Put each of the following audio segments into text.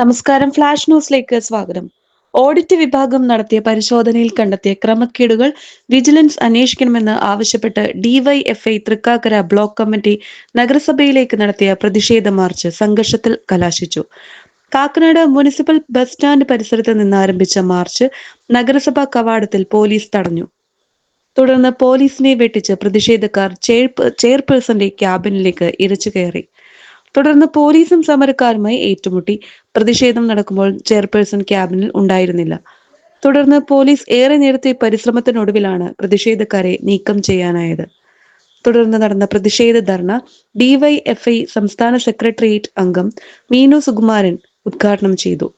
നമസ്കാരം. ഫ്ലാഷ് ന്യൂസിലേക്ക് സ്വാഗതം. ഓഡിറ്റ് വിഭാഗം നടത്തിയ പരിശോധനയിൽ കണ്ടെത്തിയ ക്രമക്കേടുകൾ വിജിലൻസ് അന്വേഷിക്കണമെന്ന് ആവശ്യപ്പെട്ട് ഡിവൈഎഫ്ഐ തൃക്കാക്കര ബ്ലോക്ക് കമ്മിറ്റി നഗരസഭയിലേക്ക് നടത്തിയ പ്രതിഷേധ മാർച്ച് സംഘർഷത്തിൽ കലാശിച്ചു. കാക്കനാട് മുനിസിപ്പൽ ബസ് സ്റ്റാൻഡ് പരിസരത്ത് നിന്ന് ആരംഭിച്ച മാർച്ച് നഗരസഭാ കവാടത്തിൽ പോലീസ് തടഞ്ഞു. തുടർന്ന് പോലീസിനെ വെട്ടിച്ച് പ്രതിഷേധക്കാർ ചെയർപേ- ചെയർപേഴ്സന്റെ ക്യാബിനിലേക്ക് ഇരച്ചു കയറി. തുടർന്ന് പോലീസും സമരക്കാരുമായി ഏറ്റുമുട്ടി. പ്രതിഷേധം നടക്കുമ്പോൾ ചെയർപേഴ്സൺ ക്യാബിനിൽ ഉണ്ടായിരുന്നില്ല. തുടർന്ന് പോലീസ് ഏറെ നേരത്തെ പരിശ്രമത്തിനൊടുവിലാണ് പ്രതിഷേധക്കാരെ നീക്കം ചെയ്യാനായത്. തുടർന്ന് നടന്ന പ്രതിഷേധ ധർണ ഡിവൈഎഫ്ഐ സംസ്ഥാന സെക്രട്ടേറിയറ്റ് അംഗം മീനു സുകുമാരൻ ഉദ്ഘാടനം ചെയ്തു.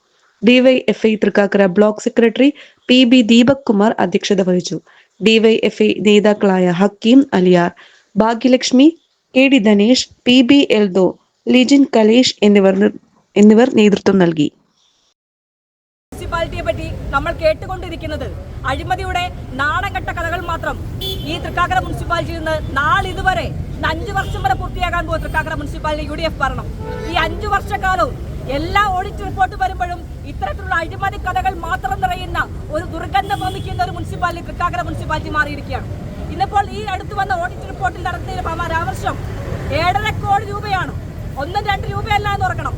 DYFI Thrikkakara block secretary P B Deepak Kumar അധ്യക്ഷത വഹിച്ചു. ഡിവൈഎഫ്ഐ നേതാക്കളായ Hakeem Aliyar Bhagyalakshmi K D Dhanesh P B Eldho Lijin Kalesh എന്നിവർ എന്നിവർ നേതൃത്വം നൽകി. മുനിസിപ്പാലിറ്റിയെ പറ്റി നമ്മൾ കേട്ടുകൊണ്ടിരിക്കുന്നത് അഴിമതിയുടെ നാണംകെട്ട കഥകൾ മാത്രം. ഈ തൃക്കാക്കര മുനിസിപ്പാലിറ്റിയിൽ നിന്ന് നാളിതുവരെ അഞ്ചു വർഷം വരെ പൂർത്തിയാകാൻ പോകും Thrikkakara municipality U D F ഭരണം. ഈ അഞ്ചു വർഷക്കാലവും എല്ലാ ഓഡിറ്റ് റിപ്പോർട്ട് വരുമ്പോഴും ഇത്തരത്തിലുള്ള അഴിമതി കഥകൾ മാത്രം നിറയുന്ന ഒരു ദുർഗന്ധം വമിക്കുന്ന ഒരു മുനിസിപ്പാലിറ്റി തൃക്കാക്കര മുനിസിപ്പാലിറ്റി മാറിയിരിക്കുകയാണ്. ഇന്നിപ്പോൾ ഈ അടുത്ത് വന്ന ഓഡിറ്റ് റിപ്പോർട്ടിൽ നടത്തിയ പരാമർശം ഏഴര കോടി രൂപയാണ് ഒന്നും രണ്ട് രൂപയല്ല എന്ന് ഓർക്കണം.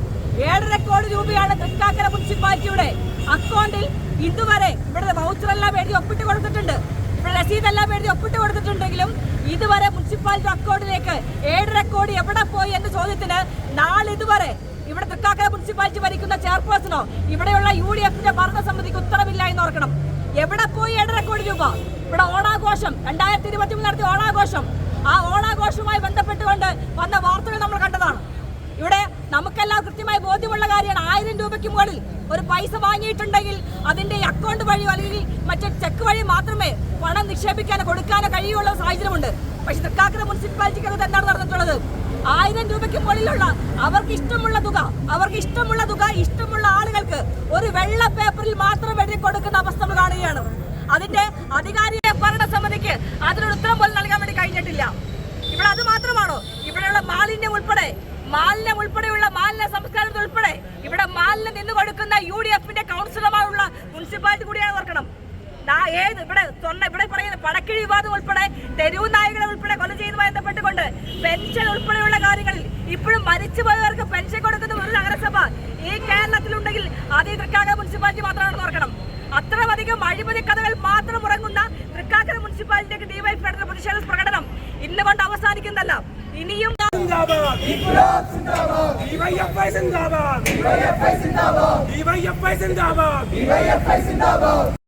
ഏഴര കോടി രൂപയാണ് തൃക്കാക്കര മുനിസിപ്പാലിറ്റിയുടെ അക്കൗണ്ടിൽ ഇതുവരെ ഇവിടുത്തെ വൗച്ചറെല്ലാം എഴുതി ഒപ്പിട്ട് കൊടുത്തിട്ടുണ്ട്. ഇവിടെ രസീതെല്ലാം എഴുതി ഒപ്പിട്ട് കൊടുത്തിട്ടുണ്ടെങ്കിലും ഇതുവരെ മുനിസിപ്പാലിറ്റി അക്കൗണ്ടിലേക്ക് ഏഴര കോടി എവിടെ പോയി എന്ന ചോദ്യത്തിന് നാളിതുവരെ ഇവിടെ തൃക്കാക്കര മുനിസിപ്പാലിറ്റി ഭരിക്കുന്ന ചെയർപേഴ്സണോ ഇവിടെയുള്ള യു ഡി എഫിന്റെ ഭരണസമിതിക്ക് ഉത്തരവില്ല എന്ന് ഓർക്കണം. എവിടെ പോയി ഏഴര കോടി രൂപ? ഇവിടെ ഓണാഘോഷം രണ്ടായിരത്തി ഇരുപത്തി മൂന്ന് നടത്തിയ ഓണാഘോഷം. ആ ഓണാഘോഷവുമായി ബന്ധപ്പെട്ടുകൊണ്ട് വന്ന വാർത്തകൾ നമ്മൾ കണ്ടതാണ്. ഇവിടെ നമുക്കെല്ലാം കൃത്യമായി ബോധ്യമുള്ള കാര്യമാണ്. ആയിരം രൂപയ്ക്ക് മുകളിൽ ഒരു പൈസ വാങ്ങിയിട്ടുണ്ടെങ്കിൽ അതിന്റെ അക്കൗണ്ട് വഴി അല്ലെങ്കിൽ മറ്റേ ചെക്ക് വഴി മാത്രമേ പണം നിക്ഷേപിക്കാനോ കൊടുക്കാനോ കഴിയുള്ള സാഹചര്യമുണ്ട്. പക്ഷെ തൃക്കാക്കര മുനിസിപ്പാലിറ്റിക്കകത്ത് എന്താണ് നടന്നിട്ടുള്ളത്? ആയിരം രൂപയ്ക്ക് മുകളിലുള്ള അവർക്ക് ഇഷ്ടമുള്ള തുക അവർക്ക് ഇഷ്ടമുള്ള തുക ഇഷ്ടമുള്ള ആളുകൾക്ക് ഒരു വെള്ള പേപ്പറിൽ മാത്രം എഴുതി കൊടുക്കുന്ന അവസ്ഥ കാണുകയാണ്. അതിന്റെ അധികാരിയെ ഭരണസമിതിക്ക് അതിനൊരു ഉത്തരം പോലും നൽകാൻ വേണ്ടി കഴിഞ്ഞിട്ടില്ല ഇവിടെ അത് മാത്രമാണോ ഇവിടെയുള്ള മാലിന്യം ഉൾപ്പെടെ മാലിന്യം ഉൾപ്പെടെയുള്ള മാലിന്യ സംസ്കാരത്തിൽ ഉൾപ്പെടെ ഇവിടെ മാലിന്യം നിന്ന് കൊടുക്കുന്ന യു ഡി എഫിന്റെ കൗൺസിലർമാരുള്ള മുനിസിപ്പാലിറ്റി കൂടിയാണ് ഓർക്കണം. ഏത് ഇവിടെ സ്വർണ ഇവിടെ പറയുന്ന പടക്കിഴി വിവാദം ഉൾപ്പെടെ തെരുവ് നായകളെ ഉൾപ്പെടെ കൊല ചെയ്യുന്നതുമായി ബന്ധപ്പെട്ടുകൊണ്ട് പെൻഷൻ ഉൾപ്പെടെയുള്ള കാര്യങ്ങളിൽ ഇപ്പോഴും മരിച്ചുപോയവർക്ക് പെൻഷൻ കൊടുക്കുന്ന ഒരു നഗരസഭ ഈ കേരളത്തിലുണ്ടെങ്കിൽ അത് ഈ തൃക്കാക്കര മുനിസിപ്പാലിറ്റി മാത്രമാണെന്ന് ഓർക്കണം. അത്രമധികം അഴിമതി കഥകൾ മാത്രം ഉറങ്ങുന്ന തൃക്കാക്കര മുനിസിപ്പാലിറ്റിക്ക് ഡിവൈഎഫ്ഐയുടെ പ്രതിഷേധ പ്രകടനം ഇന്ന് കൊണ്ട് അവസാനിക്കുന്നല്ല ഇനിയും ഡിവൈഎഫ്ഐ സിന്ദാബാദ്. ഡിവൈഎഫ്ഐ സിന്ദാബാദ്. ഡിവൈഎഫ്ഐ സിന്ദാബാദ്. ഡിവൈഎഫ്ഐ സിന്ദാബാദ്.